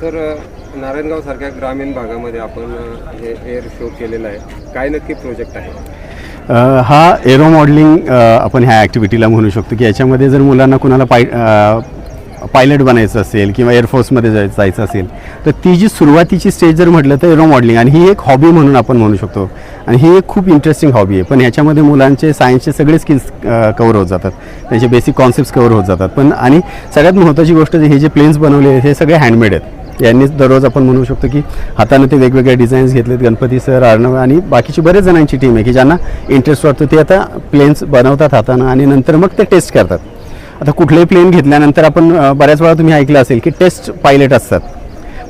Sir Narayangaon सारख्या ग्रामीण भागामध्ये आपण हे एअर शो केलेला आहे. काय नक्की प्रोजेक्ट आहे? हा एरो मॉडेलिंग आपण ह्या ॲक्टिव्हिटीला म्हणू शकतो की याच्यामध्ये जर मुलांना कुणाला पाय पायलट बनायचं असेल किंवा एअरफोर्समध्ये जाय जायचं असेल तर ती जी सुरुवातीची स्टेज जर म्हटलं तर एरो मॉडेलिंग आणि ही एक हॉबी म्हणून आपण म्हणू शकतो. आणि ही एक खूप इंटरेस्टिंग हॉबी आहे. पण ह्याच्यामध्ये मुलांचे सायन्सचे सगळे स्किल्स कवर होत जातात. त्यांचे बेसिक कॉन्सेप्ट्स कवर होत जातात. पण आणि सगळ्यात महत्त्वाची गोष्ट हे जे प्लेन्स बनवले आहेत हे सगळे हँडमेड आहेत. यांनीच दररोज आपण म्हणू शकतो की हाताने ते वेगवेगळे डिझाईन्स घेतलेत गणपती सर अर्णव आणि बाकीची बरेच जणांची टीम आहे की ज्यांना इंटरेस्ट वाटतो. ते आता प्लेन्स बनवतात हातानं आणि नंतर मग ते टेस्ट करतात. आता कुठलेही प्लेन घेतल्यानंतर आपण बऱ्याच वेळा तुम्ही ऐकलं असेल की टेस्ट पायलट असतात.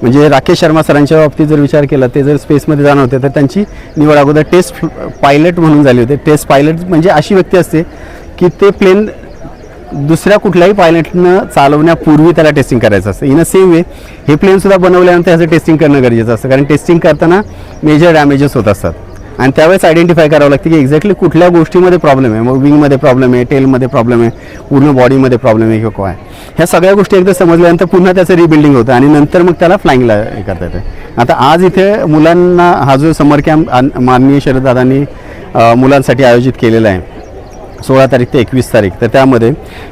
म्हणजे राकेश शर्मा सरांच्या बाबतीत जर विचार केला ते जर स्पेसमध्ये जाणार होते तर त्यांची निवड अगोदर टेस्ट पायलट म्हणून झाली होती. टेस्ट पायलट म्हणजे अशी व्यक्ती असते की ते प्लेन दुसऱ्या कुठल्याही पायलटनं चालवण्यापूर्वी त्याला टेस्टिंग करायचं असतं. इन अ सेम वे हे प्लेनसुद्धा बनवल्यानंतर ह्याचं टेस्टिंग करणं गरजेचं असतं. कारण टेस्टिंग करताना मेजर डॅमेजेस होत असतात. आणि त्यावेळेस आयडेंटिफाय करावं लागतं की एक्झॅक्टली कुठल्या गोष्टीमध्ये प्रॉब्लेम आहे. मग विंगमध्ये प्रॉब्लेम आहे टेलमध्ये प्रॉब्लेम आहे पूर्ण बॉडीमध्ये प्रॉब्लेम आहे किंवा काय ह्या सगळ्या गोष्टी एकदा समजल्यानंतर पुन्हा त्याचं रिबिल्डिंग होतं आणि नंतर मग त्याला फ्लाईंगला हे करता येतं. आता आज इथे मुलांना हा जो समर कॅम्प माननीय शरददादांनी अ, मुलांसाठी आयोजित केलेला आहे सोळा तारीख ते एकवीस तारीख. तर त्यामध्ये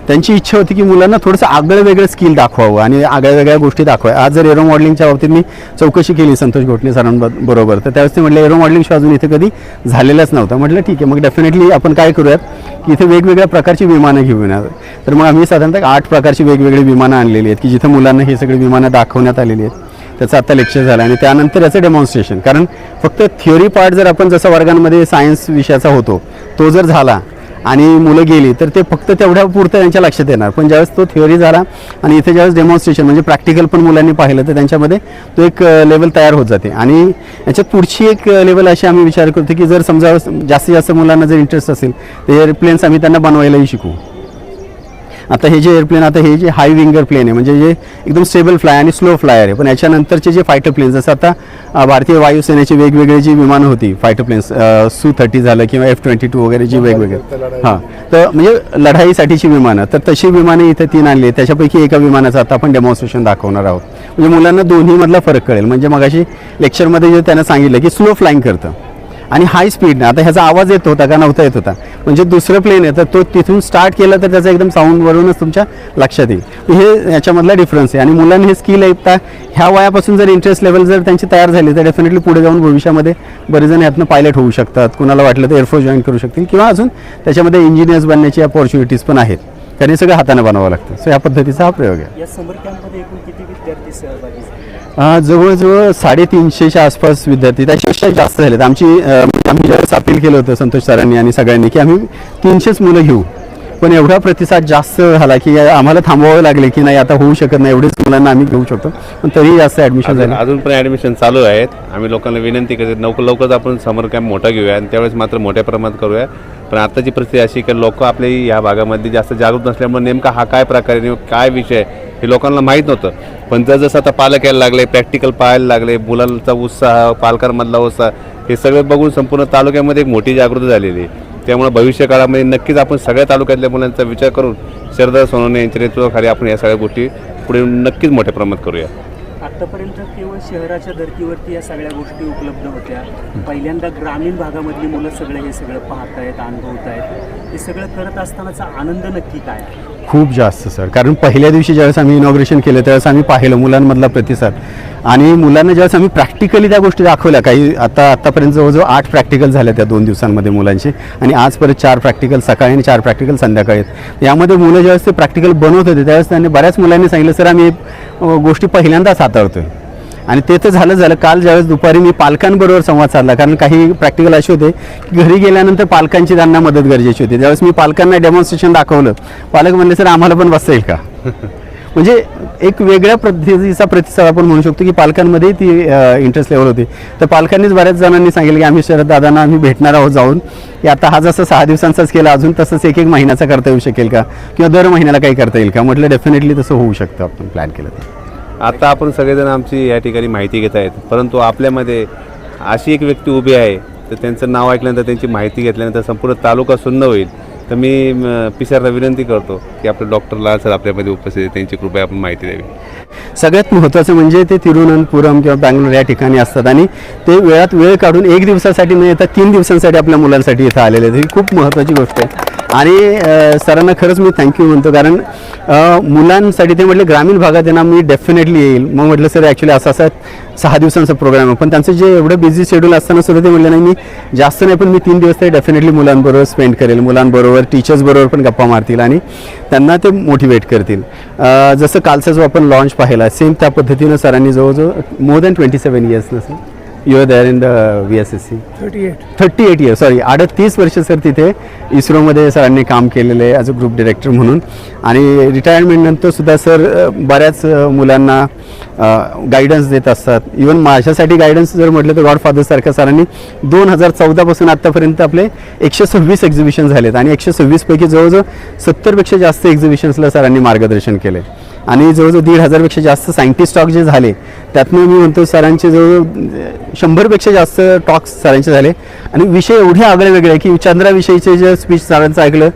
त्यांची इच्छा होती की मुलांना थोडंसं आगळं वेगळं स्किल दाखवावं आणि आगळ्या वेगळ्या गोष्टी दाखवा आज जर एरो मॉडेलिंगच्या बाबतीत मी चौकशी केली संतोष घोटणे सरांबरोबर तर त्यावेळेस ते म्हटलं एरो मॉडेलिंग शो अजून इथे कधी झालेलंच नव्हतं. म्हटलं ठीक आहे मग डेफिनेटली आपण काय करूयात? की इथे वेगवेगळ्या प्रकारची विमानं घेऊन या तर मग आम्ही साधारणतः आठ प्रकारची वेगवेगळी विमानं आणलेली आहेत की जिथे मुलांना ही सगळी विमानं दाखवण्यात आलेली आहेत. त्याचं आता लेक्चर झालं आणि त्यानंतर याचं डेमॉन्स्ट्रेशन कारण फक्त थिअरी पार्ट जर आपण जसं वर्गांमध्ये सायन्स विषयाचा होतो तो जर झाला आणि मुलं गेली तर ते फक्त तेवढ्या पुरतं त्यांच्या लक्षात येणार. पण ज्यावेळेस तो थिअरी झाला आणि इथे ज्यावेळेस डेमॉन्स्ट्रेशन म्हणजे प्रॅक्टिकल पण मुलांनी पाहिलं तर त्यांच्यामध्ये तो एक लेवल तयार होत जाते. आणि याच्यात पुढची एक लेवल अशी आम्ही विचार करतो की जर समजा जास्तीत जास्त मुलांना जर इंटरेस्ट असेल तर एअरप्लेन्स आम्ही त्यांना बनवायलाही शिकू. आता हे जे एअरप्लेन आता हे जे हाय विंगर प्लेन आहे म्हणजे जे एकदम स्टेबल फ्लाय आणि स्लो फ्लायर आहे पण याच्यानंतरचे जे फायटर प्लेन जसं आता भारतीय वायुसेनेची वेगवेगळी जी विमानं होती फायटर प्लेन्स सू थर्टी झालं किंवा एफ ट्वेंटी टू वगैरे जी वेगवेगळे. हां तर म्हणजे लढाईसाठीची विमानं तर तशी विमानं इथे तीन आणली आहेत. त्याच्यापैकी एका विमानाचं आता आपण डेमॉन्स्ट्रेशन दाखवणार आहोत. म्हणजे मुलांना दोन्हीमधला फरक कळेल. म्हणजे मगाशी लेक्चरमध्ये जे त्यांना सांगितलं की स्लो फ्लाईंग करतं. आणि हाय स्पीड आता ह्याचा आवाज येत होता का? नव्हता येत होता. म्हणजे दुसरं प्लेन आहे तर तो तिथून स्टार्ट केलं तर त्याचा एकदम साऊंडवरूनच तुमच्या लक्षात येईल. हे याच्यामधला डिफरन्स आहे. आणि मुलांनी हे स्किल ऐकता ह्या वयापासून जर इंटरेस्ट लेवल जर त्यांची तयार झाली तर डेफिनेटली पुढे जाऊन भविष्यामध्ये बरेच जण यातनं पायलट होऊ शकतात. कुणाला वाटलं तर एअरफोर्स जॉईन करू शकतील किंवा अजून त्याच्यामध्ये इंजिनियर्स बनण्याची अपॉर्च्युनिटीज पण आहेत. कारण हे सगळं हाताने बनावं लागतं. सो या पद्धतीचा हा प्रयोग आहे. जवळजवळ साडेतीनशेच्या आसपास विद्यार्थी त्याच्यापेक्षा जास्त झालेत. आमची म्हणजे आम्ही ज्यावेळेस अपील केलं होतं संतोष सरांनी आणि सगळ्यांनी की आम्ही तीनशेच मुलं घेऊ. पण एवढा प्रतिसाद जास्त झाला की आम्हाला थांबवावे लागले की नाही आता होऊ शकत नाही एवढेच मुलांना आम्ही घेऊ शकतो. पण तरीही जास्त ॲडमिशन झालं. अजून पण ॲडमिशन चालू आहेत. आम्ही लोकांना विनंती करतो लवकर लवकरच आपण समर कॅम्प मोठा घेऊया आणि त्यावेळेस मात्र मोठ्या प्रमाणात करूया. पण आताची परिस्थिती अशी की लोक आपल्या या भागामध्ये जास्त जागृत नसल्यामुळे नेमका हा काय प्रकार काय विषय हे लोकांना माहीत नव्हतं. पण जर जसं आता पालक यायला लागले प्रॅक्टिकल पाहायला लागले मुलांचा उत्साह पालकांमधला उत्साह हे सगळं बघून संपूर्ण तालुक्यामध्ये एक मोठी जागृती झालेली आहे. त्यामुळे भविष्य काळामध्ये नक्कीच आपण सगळ्या तालुक्यातल्या मुलांचा विचार करून शरदा सोनवणे यांच्या नेतृत्वाखाली आपण या सगळ्या गोष्टी पुढे नक्कीच मोठ्या प्रमाणात करूया. आतापर्यंत केवळ शहराच्या धर्तीवरती या सगळ्या गोष्टी उपलब्ध होत्या. पहिल्यांदा ग्रामीण भागामधली मुलं सगळं हे सगळं पाहतायत अनुभवत आहेत हे सगळं करत असतानाचा आनंद नक्की काय? खूप जास्त सर. कारण पहिल्या दिवशी ज्यावेळेस आम्ही इनॉग्रेशन केलं त्यावेळेस आम्ही पाहिलं मुलांमधला प्रतिसाद. आणि मुलांना ज्यावेळेस आम्ही प्रॅक्टिकली त्या गोष्टी दाखवल्या काही आता आत्तापर्यंत जवळजवळ आठ प्रॅक्टिकल झाल्या त्या दोन दिवसांमध्ये मुलांचे. आणि आज परत चार प्रॅक्टिकल सकाळी आणि चार प्रॅक्टिकल संध्याकाळी आहेत. यामध्ये मुलं ज्यावेळेस ते प्रॅक्टिकल बनवत होते त्यावेळेस त्यांनी बऱ्याच मुलांनी सांगितलं सर आम्ही गोष्टी पहिल्यांदाच हाताळतोय. आणि ते तर झालं झालं. काल ज्यावेळेस दुपारी मी पालकांबरोबर संवाद साधला कारण काही प्रॅक्टिकल असे होते की घरी गेल्यानंतर पालकांची त्यांना मदत गरजेची होती. त्यावेळेस मी पालकांना डेमॉन्स्ट्रेशन दाखवलं पालक म्हणले सर आम्हाला पण बसता येईल का? म्हणजे एक वेगळ्या पद्धतीचा प्रतिसाद आपण म्हणू शकतो की पालकांमध्ये ती इंटरेस्ट लेवल होती. तर पालकांनीच बऱ्याच जणांनी सांगितलं की आम्ही शरद दादांना आम्ही भेटणार आहोत जाऊन. की आता हा जसं सहा दिवसांचाच केला अजून तसंच एक एक महिन्याचा करता येऊ शकेल का? किंवा दर महिन्याला काही करता येईल का? म्हटलं डेफिनेटली तसं होऊ शकतं. आपण प्लॅन केलं तर आता आपण सगळेजण आमची या ठिकाणी माहिती घेत आहेत. परंतु आपल्यामध्ये अशी एक व्यक्ती उभी आहे तर त्यांचं नाव ऐकल्यानंतर त्यांची माहिती घेतल्यानंतर संपूर्ण तालुका सुन्न होईल. तर मी पी विनंती करतो की आपले डॉक्टर लाल सर आपल्यामध्ये उपस्थित त्यांची कृपया आपण माहिती द्यावी. सगळ्यात महत्त्वाचं म्हणजे ते तिरुवनंतपुरम किंवा बँगलोर या ठिकाणी असतात आणि ते वेळात वेळ काढून एक दिवसासाठी न येता तीन दिवसांसाठी आपल्या मुलांसाठी इथं आलेले आहेत. ही खूप महत्त्वाची गोष्ट आहे. आणि सरांना खरंच मी थँक्यू म्हणतो. कारण मुलांसाठी ते म्हटलं ग्रामीण भागात त्यांना मी डेफिनेटली येईल. मग म्हटलं सर ॲक्च्युली असा असा सहा दिवसांचा प्रोग्राम आहे. पण त्यांचं जे एवढं बिझी शेड्यूल असताना सुद्धा ते म्हटलं नाही मी जास्त नाही पण मी तीन दिवस तरी डेफिनेटली मुलांबरोबर स्पेंड करेल. मुलांबरोबर टीचर्सबरोबर पण गप्पा मारतील आणि त्यांना ते मोटिवेट करतील. जसं कालचा जो आपण लॉन्च पाहिला सेम त्या पद्धतीनं सरांनी जवळजवळ more than twenty seven years नसेल you are there in the V S S C thirty eight thirty eight years sorry अडतीस वर्ष सर तिथे इस्रोमध्ये सरांनी काम केलेलं आहे ॲज अ ग्रुप डिरेक्टर म्हणून. आणि रिटायरमेंटनंतर सुद्धा सर बऱ्याच मुलांना गायडन्स देत असतात. इवन माझ्यासाठी गायडन्स जर म्हटलं तर गॉडफादरसारख्या सरांनी दोन हजार चौदापासून आत्तापर्यंत आपले एकशे सव्वीस एक्झिबिशन झालेत. आणि एकशे सव्वीसपैकी जवळजवळ सत्तरपेक्षा जास्त एक्झिबिशन्सला सरांनी मार्गदर्शन केले आणि जवळजवळ दीड हजारपेक्षा जास्त सायंटिस्ट टॉक जे झाले त्यातनं मी म्हणतो सरांचे जवळजवळ शंभरपेक्षा जास्त टॉक्स सरांचे झाले. आणि विषय एवढे आगळे वेगळे की चंद्राविषयीचे जे स्पीच सरांचं ऐकलं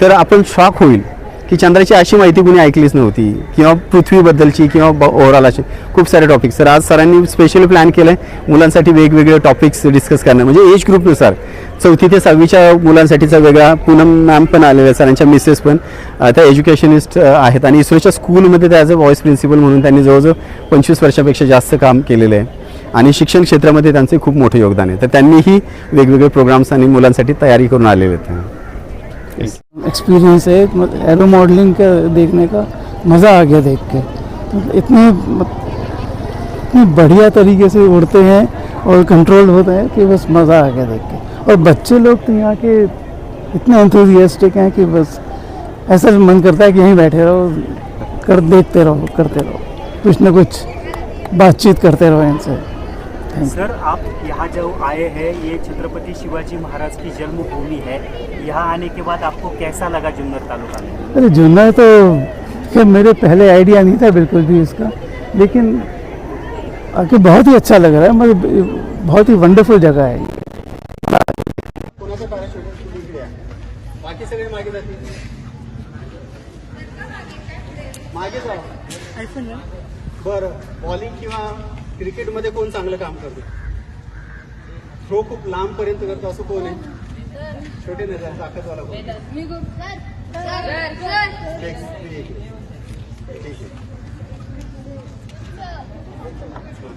तर आपण शॉक होईल. की चंद्राची अशी माहिती कुणी ऐकलीच नव्हती. किंवा पृथ्वीबद्दलची किंवा ओव्हरऑल अशी. खूप सारे टॉपिक्स तर आज सरांनी स्पेशली प्लॅन केलं आहे मुलांसाठी वेगवेगळे टॉपिक्स डिस्कस करणं म्हणजे एज ग्रुपनुसार चौथी ते सहावीच्या मुलांसाठीचा वेगळा पूनम मॅम पण आलेल्या सरांच्या मिसेस पण. त्या एज्युकेशनिस्ट आहेत. आणि इस्रोच्या स्कूलमध्ये त्या ॲज अ व्हॉइस प्रिन्सिपल म्हणून त्यांनी जवळजवळ पंचवीस वर्षापेक्षा जास्त काम केलेलं आहे. आणि शिक्षण क्षेत्रामध्ये त्यांचे खूप मोठं योगदान आहे. तर त्यांनीही वेगवेगळे प्रोग्राम्स आणि मुलांसाठी तयारी करून आलेले आहेत. एक्सपीरियंस है एरो मॉडलिंग का देखने का मज़ा आ गया देख के। तो इतने इतनी बढ़िया तरीके से उड़ते हैं और कंट्रोल होता है कि बस मज़ा आ गया देख के। और बच्चे लोग तो यहाँ के इतने एंथुजियास्टिक हैं कि बस ऐसा मन करता है कि यहीं बैठे रहो, कर, देखते रहो, करते रहो। कुछ ना कुछ बातचीत करते रहो इनसे। सर आप यहाँ जो आए हैं ये छत्रपति शिवाजी महाराज की जन्मभूमि है। यहाँ आने के बाद आपको कैसा लगा जुन्नर तालुका में? अरे जुन्नर तो खैर मेरे पहले आइडिया नहीं था बिल्कुल भी इसका। लेकिन आके बहुत ही अच्छा लग रहा है मतलब बहुत ही वंडरफुल जगह है क्रिकेटमध्ये कोण चांगलं काम करतो? थ्रो खूप लांब पर्यंत करतो असं कोण आहे? छोटे नाही ताकदवाला कोण.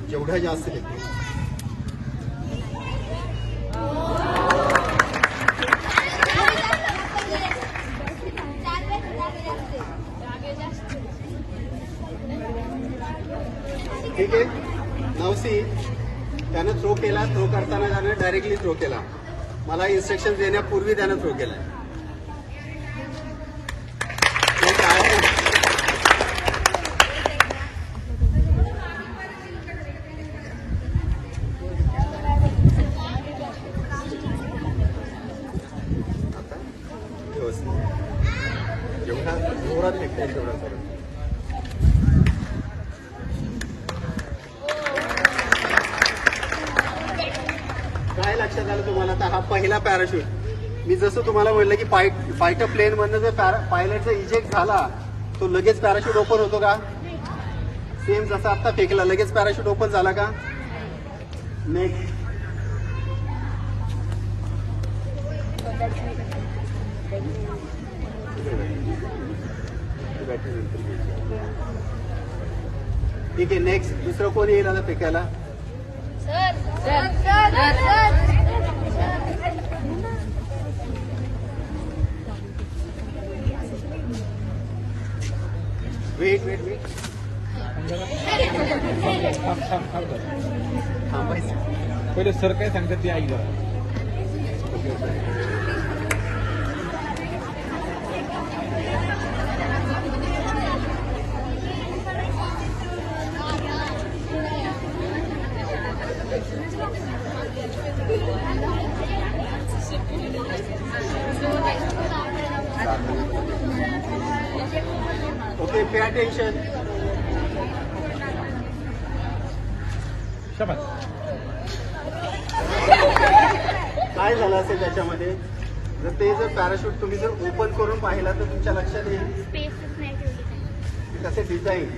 जेवढ्या जास्त लेखते ठीक आहे नवसी त्यानं थ्रो केला थ्रो करताना त्यानं डायरेक्टली थ्रो केला. मला इन्स्ट्रक्शन देण्यापूर्वी त्यानं थ्रो केला जेवढा जोरात फेकता येईल तेवढा जोरात काय लक्षात आलं तुम्हाला आता हा पहिला पॅराशूट मी जसं तुम्हाला म्हणलं की पाय फायटर प्लेन मधनं जर पायलटचा इजेक्ट झाला तो लगेच पॅराशूट ओपन होतो का? सेम जसा आता फेकला लगेच पॅराशूट ओपन झाला का? नेक्स्ट ठीक आहे नेक्स्ट दुसरं कोण येईल आता फेकायला? सर सर सर थांब वेट थांबायचं. पहिले सर काय सांगतात ते ऐक जरा ओके पे अटेन्शन शाबास काय झालं असेल त्याच्यामध्ये जर ते जर पॅराशूट तुम्ही जर ओपन करून पाहिला तर तुमच्या लक्षात येईल. स्पेसच नाही ठेवली की कसे डिझाईन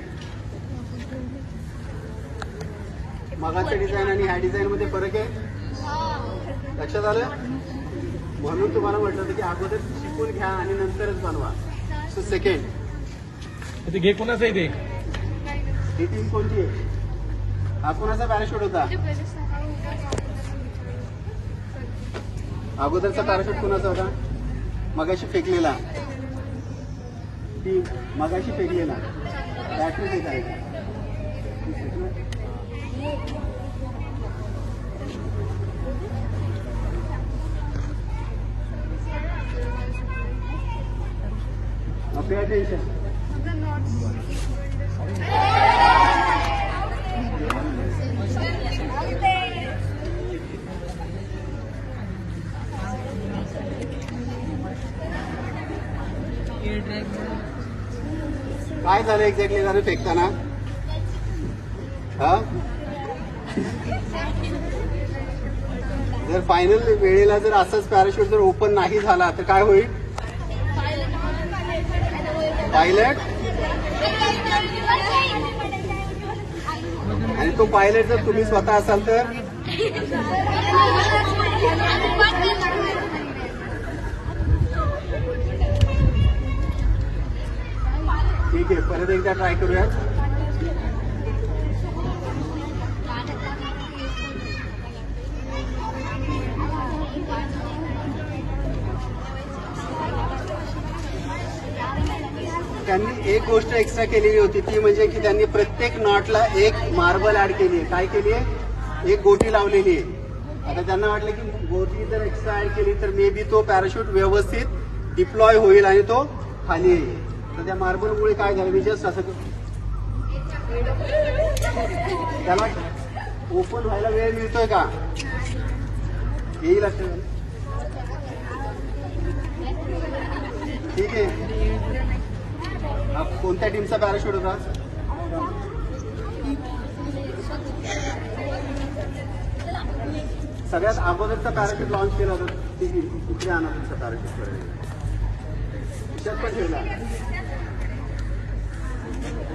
मगाच्या डिझाईन आणि ह्या डिझाईन मध्ये फरक आहे? लक्षात आलं? म्हणून तुम्हाला म्हटलं होतं की अगोदर शिकून घ्या आणि नंतरच बनवा. सो सेकंड ते घे कोणाचं आहे ते ही टीम कोणती आहे? हा कोणाचा पॅराशूट होता? अगोदरचा पॅराशूट कोणाचा होता? मगाशी फेकलेला. टीम मगाशी फेकलेला. बॅटरी फेकायची पे अटेन्शन झालं एक्झॅक्टली झालं फेकताना. हा? जर फायनल वेळेला जर असंच पॅराशूट जर ओपन नाही झाला तर काय होईल? पायलट आणि तो पायलट जर तुम्ही स्वतः असाल तर? ठीक आहे परत एकदा ट्राय करूया त्यांनी एक गोष्ट एक्स्ट्रा केलेली होती ती म्हणजे की त्यांनी प्रत्येक नॉटला एक मार्बल ऍड केली आहे. काय केली आहे? एक गोटी लावलेली आहे. आता त्यांना वाटलं की गोटी जर एक्स्ट्रा ऍड केली तर मे बी तो पॅराशूट व्यवस्थित डिप्लॉय होईल आणि तो खाली येईल. तर त्या मार्बलमुळे काय झालं? विजयच जस्ट असं त्याला ओपन व्हायला वेळ मिळतोय का? येईल असं ठीक आहे. कोणत्या टीमचा पॅराशूट होता सगळ्यात अगोदरचा पॅराशूट लॉन्च केला होता. तिथे आणा तुमचा पॅराशूट पण ठेवला.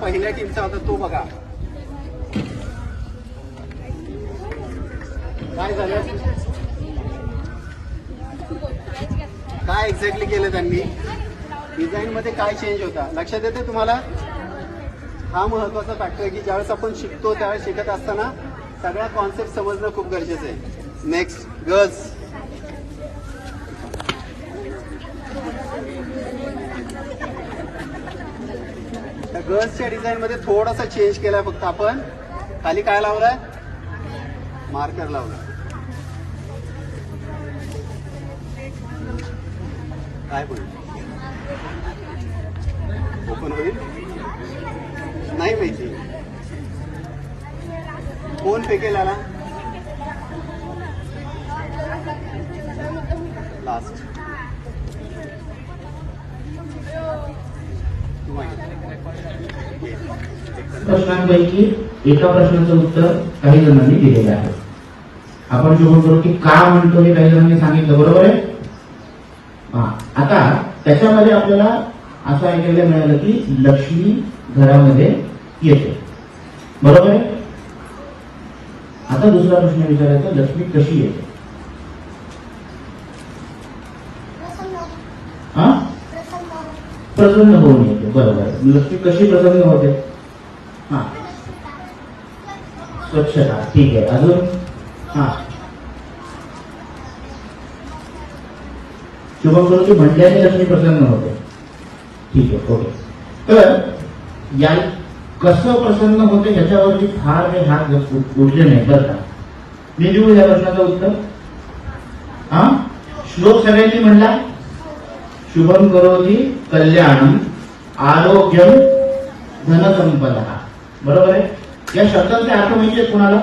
पहिल्या टीमचा होता तो बघा. काय झालं? काय एक्झॅक्टली केलं त्यांनी? डिझाईन मध्ये काय चेंज होता? लक्षात येते तुम्हाला? हा महत्त्वाचा फॅक्टर आहे की ज्यावेळेस आपण शिकतो त्यावेळेस शिकत असताना सगळ्या कॉन्सेप्ट समजणं खूप गरजेचं आहे. नेक्स्ट गर्ल्स गर्ल्सच्या डिझाईन मध्ये थोडासा चेंज केलाय फक्त आपण. खाली काय लावलाय? मार्कर लावलाय. काय होईल ओपन होईल? नाही माहिती. कोण फेकेल आला लास्ट प्रश्नांपैकी एका प्रश्नाचं उत्तर काही जणांनी दिलेलं आहे. आपण जो म्हणतो की का म्हणतो हे काही जणांनी सांगितलं बरोबर आहे? हा आता त्याच्यामध्ये आपल्याला असं ऐकायला मिळालं की लक्ष्मी घरामध्ये येते. बरोबर आहे? आता दुसरा प्रश्न विचारायचा लक्ष्मी कशी येते? हा? प्रसन्न होऊन येते. बरोबर. म्हणजे लक्ष्मी कशी प्रसन्न होते? हा. स्वच्छता. ठीक आहे. अजून? हा. शुभंकरोती म्हटल्याने लक्ष्मी प्रसन्न होते. ठीक आहे. ओके. तर या कसं प्रसन्न होते ह्याच्यावरती फार काही हात उठले नाही बरं का. मी देऊ या प्रश्नाचं उत्तर. हा? श्लोक सगळ्यांनी म्हणला? शुभम करोती कल्याण आरोग्यम धनसंपदा बरोबर आहे? या शब्दांचे अर्थ म्हणजे कुणाला?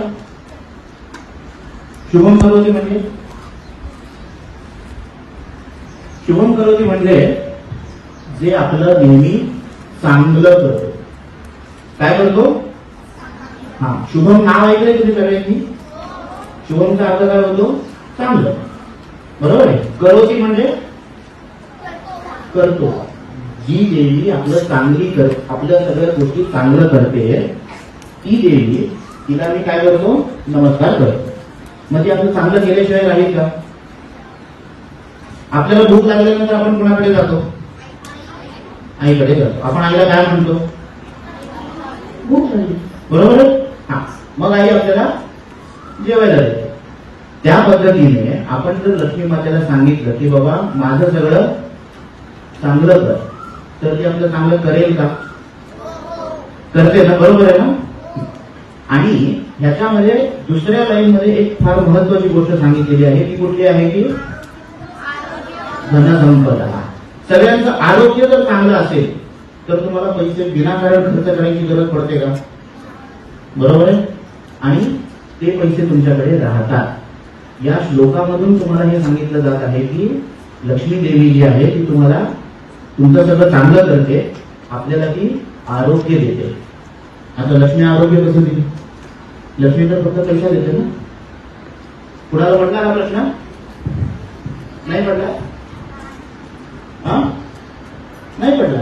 शुभम करोती म्हणजे? शुभम करोती म्हणजे जे आपलं नेहमी चांगलं करतो. काय करतो? हा शुभम नाव ऐकलंय तुम्ही सगळ्यांनी? शुभमचा अर्थ काय होतो? चांगलं. बरोबर आहे? करोती म्हणजे? करतो. जी देवी आपलं चांगली कर आपल्या सगळ्या गोष्टी चांगलं करते ती देवी तिला मी काय करतो? नमस्कार करतो. मग ती आपलं चांगलं केल्याशिवाय राहील का? आपल्याला भूक लागल्यानंतर आपण कुणाकडे जातो? आईकडे जातो. आपण आईला काय म्हणतो? भूक लागली बरोबर हा. मग आई आपल्याला जेवायला देते. त्या पद्धतीने आपण जर लक्ष्मी मातेला सांगितलं की बाबा माझं सगळं चांगलं कर. तर ती आपलं चांगलं करेल का? करते ना बरोबर आहे ना? आणि ह्याच्यामध्ये दुसऱ्या लाईन मध्ये एक फार महत्वाची गोष्ट सांगितलेली आहे. ती कुठली आहे की धनसंपदा. सगळ्यांचं आरोग्य जर चांगलं असेल तर तुम्हाला पैसे विनाकारण खर्च करायची गरज पडते का? बरोबर आहे? आणि ते पैसे तुमच्याकडे राहतात. या श्लोकामधून तुम्हाला हे सांगितलं जात आहे की लक्ष्मी देवी जी आहे ती तुम्हाला तुमचं सगळं चांगलं करते आपल्याला ती आरोग्य देते. आता लक्ष्मी आरोग्य कसं दिली लक्ष्मी तर फक्त पैसा देते ना? कुणाला पडला हा प्रश्न? नाही पडला हा? नाही पडला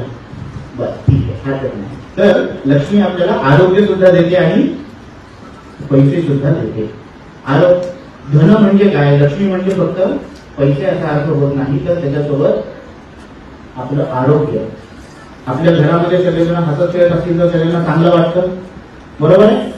बर ठीक आहे हरकत नाही. तर लक्ष्मी आपल्याला आरोग्य सुद्धा देते आणि पैसे सुद्धा देते. आरोग्य धन म्हणजे काय? लक्ष्मी म्हणजे फक्त पैसे असा अर्थ होत नाही तर त्याच्यासोबत आपलं आरोग्य. आपल्या घरामध्ये सगळेजण हसत खेळत असतील तर सगळ्यांना चांगलं वाटतं. बरोबर आहे?